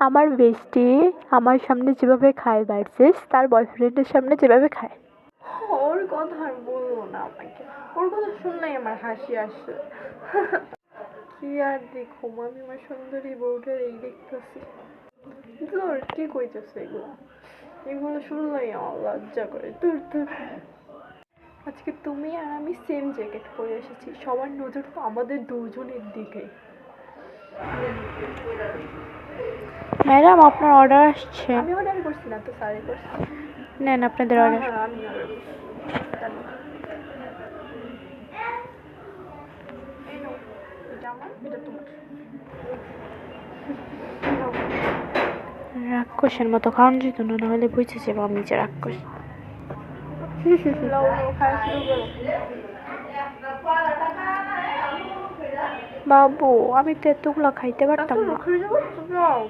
আমার বেস্টি আমার সামনে যেভাবে খায় ভার্সেস তার বয়ফ্রেন্ডের সামনে যেভাবে খায়। ওর কথা আর বলব না আমাকে। ওর কথা শুনলেই আমার হাসি আসে। কি আর দেখো আমি আমার সুন্দরী বউটার এই দেখতেছি। তোর কি কইতেছে এগুলো? এগুলো শুনলেই আমার লজ্জা করে। তোর তোর আজকে তুমি আর আমি সেম জ্যাকেট পরে এসেছি। সবার নজর তো আমাদের দুজনের দিকে। ম্যাডাম আপনার অর্ডার আসছে আমি অর্ডার করছি না তো করছি নেন আপনাদের হ্যাঁ, অর্ডার হ্যাঁ, আমি। নাও। রাক্ষসের মতো খাওয়ান যেত না নাহলে বুঝে যাব আমি যে রাক্ষস। বাবু আমি তো এতগুলো খাইতে পারতাম না।